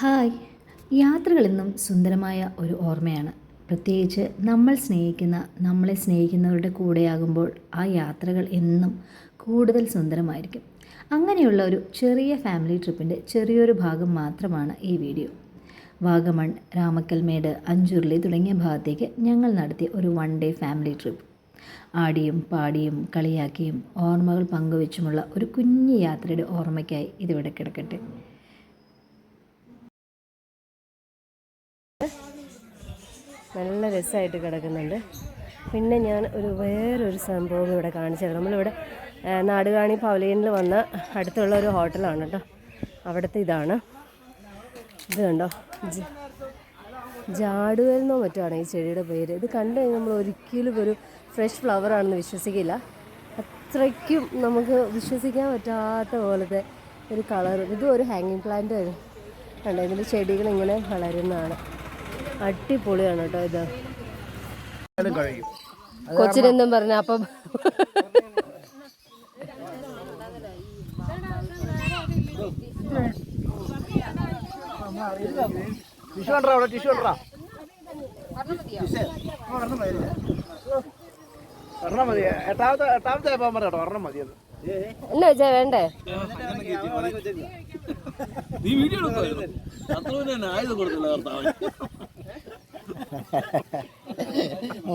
Hi. യാത്രകളെന്നും സുന്ദരമായ ഒരു ഓർമ്മയാണ്. പ്രത്യേകിച്ച് നമ്മൾ സ്നേഹിക്കുന്ന നമ്മളെ സ്നേഹിക്കുന്നവരുടെ കൂടെയാകുമ്പോൾ ആ യാത്രകൾ എന്നും കൂടുതൽ സുന്ദരമായിരിക്കും. അങ്ങനെയുള്ള ഒരു ചെറിയ ഫാമിലി ട്രിപ്പിന്റെ ചെറിയൊരു ഭാഗം മാത്രമാണ് ഈ വീഡിയോ. വാഗമൺ രാമക്കൽമേട് അഞ്ചുരുളി തുടങ്ങിയ ഭാഗത്തേക്ക് ഞങ്ങൾ നടത്തിയ ഒരു വൺ ഡേ ഫാമിലി ട്രിപ്പ് ആടിയും പാടിയും കളിയാക്കിയും ഓർമ്മകൾ പങ്കുവെച്ചുമുള്ള ഒരു കുഞ്ഞു യാത്രയുടെ ഓർമ്മയ്ക്കായി ഇതിവിടെ കിടക്കട്ടെ. നല്ല രസമായിട്ട് കിടക്കുന്നുണ്ട്. പിന്നെ ഞാൻ ഒരു വേറൊരു സംഭവം ഇവിടെ കാണിച്ചു തരാം. നമ്മളിവിടെ നാടുകാണി പവലിയനിൽ വന്ന അടുത്തുള്ള ഒരു ഹോട്ടലാണ് കേട്ടോ. അവിടുത്തെ ഇതാണ്. ഇത് കണ്ടോ? ജാടുവൽ എന്നോ മറ്റോ ആണ് ഈ ചെടിയുടെ പേര്. ഇത് കണ്ടു കഴിഞ്ഞാൽ നമ്മൾ ഒരിക്കലും ഒരു ഫ്രഷ് ഫ്ലവർ ആണെന്ന് വിശ്വസിക്കില്ല. അത്രയ്ക്കും നമുക്ക് വിശ്വസിക്കാൻ പറ്റാത്ത പോലത്തെ ഒരു കളർ. ഇതും ഒരു ഹാങ്ങിങ് പ്ലാന്റ് കണ്ടോ? ഇതിന്റെ ചെടികൾ ഇങ്ങനെ വളരുന്നതാണ്. അടിപൊളിയാണ് കേട്ടോ ഇത്. കൊച്ചിനെന്നും പറഞ്ഞ അപ്പം ടിഷ്യൂ ഉണ്ടോ അവിടെ ടിഷ്യൂ ഉണ്ടോ ഒരെണ്ണം മതി. എട്ടാമത്തെ എട്ടാമത്തെ ആയപ്പോൾ പറയാം കേട്ടോ ഒരെണ്ണം മതി അത്. എന്നാ വെച്ചാ വേണ്ടേ? നീ വീഡിയോ എടുക്കുമായിരുന്നു അത്ര തന്നെ ആയുധം കൊടുത്തില്ല ഭർത്താവ്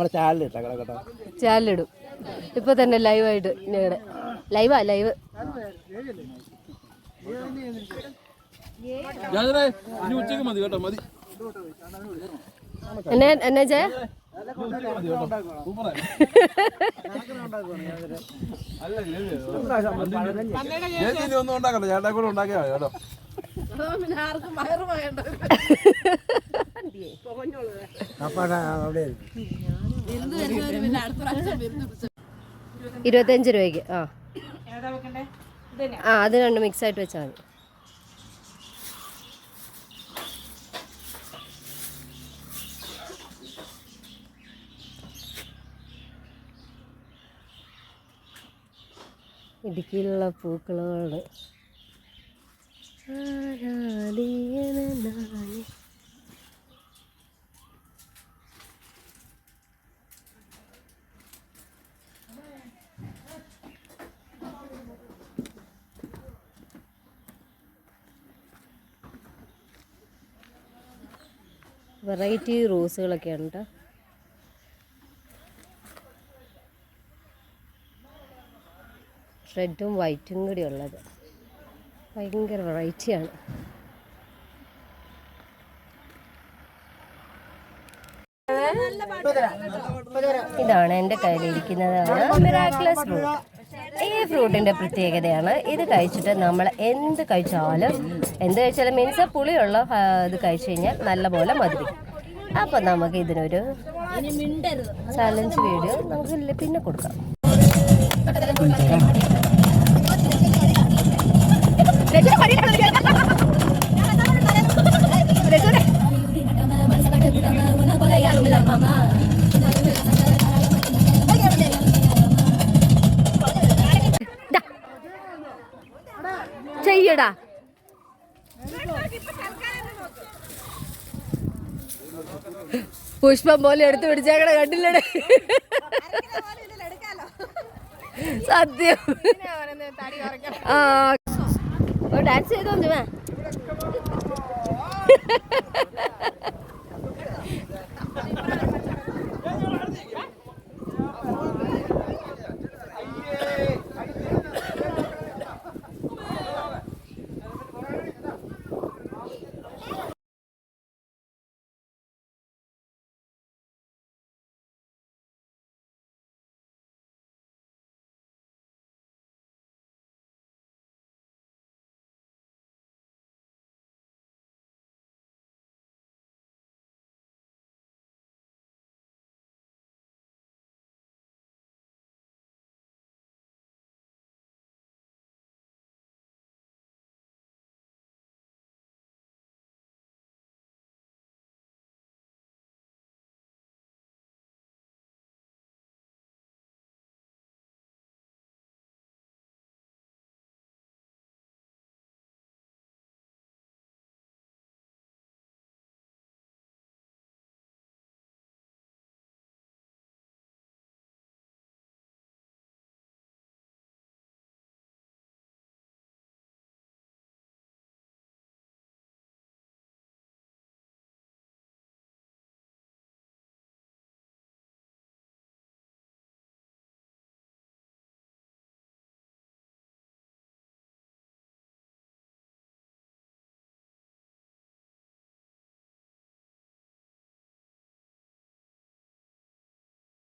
ചാനൽ ഇട്ടേക്കണം കേട്ടോ ഇപ്പൊ തന്നെ ലൈവായിട്ട് ഞങ്ങളുടെ ലൈവാ ലൈവ്. മതി കേട്ടോ മതി. എന്നെ എന്നാ ചേ? ഒന്നും ഉണ്ടാക്കണ്ട ചേട്ടാ കൂടെ ഉണ്ടാക്കിയാ കേട്ടോ. അവിടെ ഇരുപത്തഞ്ച് രൂപയ്ക്ക് ആ. ആ അത് രണ്ട് മിക്സ് ആയിട്ട് വെച്ചാൽ മതി. ഇടുക്കിയിലുള്ള പൂക്കളാണ് ആരാധീയനായി വെറൈറ്റി റോസുകളൊക്കെയാണ് കേട്ടോ റെഡും വൈറ്റും കൂടി ഉള്ളത്. ഭയങ്കര വെറൈറ്റിയാണ് ഇതാണ് എന്റെ കയ്യിലിരിക്കുന്നതാണ് മിറാക്ലസ് ഈ ഫ്രൂട്ടിന്റെ പ്രത്യേകതയാണ്. ഇത് കഴിച്ചിട്ട് നമ്മൾ എന്ത് കഴിച്ചാലും എന്ത് കഴിച്ചാലും മീൻസ് പുളിയുള്ള ഇത് കഴിച്ചു കഴിഞ്ഞാൽ നല്ലപോലെ മധുരിക്കും. അപ്പോൾ നമുക്ക് ഇതിനൊരു ചലഞ്ച് വീഡിയോ നമുക്ക് പിന്നെ കൊടുക്കാം. ചെയ്യടാ പുഷ്പം പോലെ എടുത്തു പിടിച്ചേക്കട കണ്ടില്ലടേ. സത്യം. ആ. ഡാൻസ് ചെയ്തോ ചുമ